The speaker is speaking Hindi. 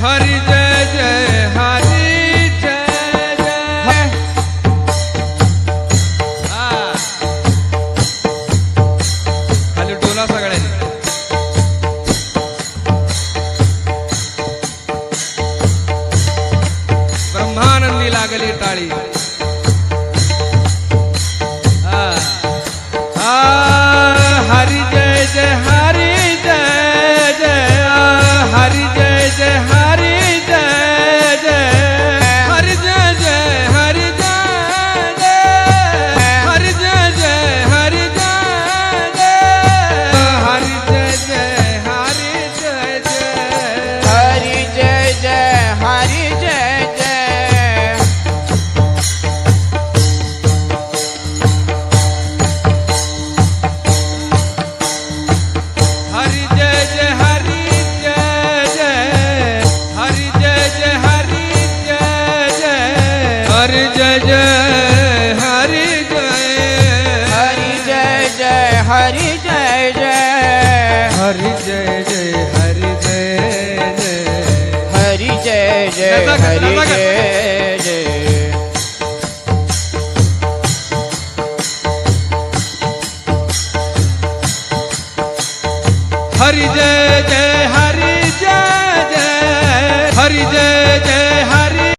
हरी जय जय हरी जय। जय हा. खाली डोला ब्रह्मानंदी लागली टाळी। हरि जय जय हरि जय। हरी जय जय हरी जय जय। हरि जय जय हरि जय जय। हरी जय जय हरी जय जय। हरि जय जय